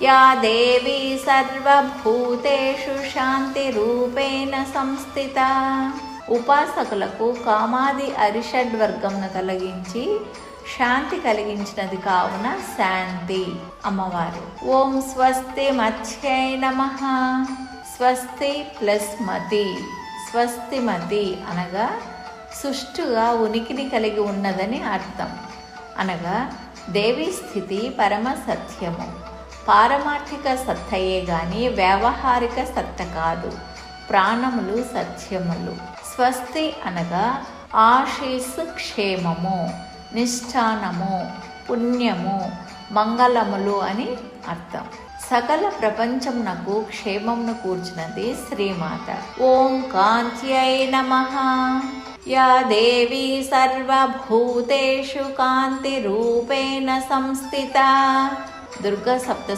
Yeah देवी సర్వభూతేషు శాంతి రూపేణ సంస్థిత ఉపాసకులకు కామాది అరిషడ్వర్గంను తొలగించి శాంతి కలిగించినది కావున శాంతి అమ్మవారు. ఓం స్వస్తి మత్స్యై నమ. స్వస్తి ప్లస్ మతి. స్వస్తి మతి అనగా సుష్టుగా ఉనికిని కలిగి ఉన్నదని అర్థం. అనగా దేవి స్థితి పరమ సత్యము. పారమార్థిక సత్తయే గాని వ్యావహారిక సత్త కాదు. ప్రాణములు సత్యములు. స్వస్తి అనగా ఆశీస్సు క్షేమము నిష్ఠానము పుణ్యము మంగళములు అని అర్థం. సకల ప్రపంచమునకు క్షేమమును కూర్చున్నది శ్రీమాత. ఓం కాంత్యై నమ. యా దేవీ సర్వభూతేషు కాంతి రూపేణ సంస్థిత. దుర్గా సప్త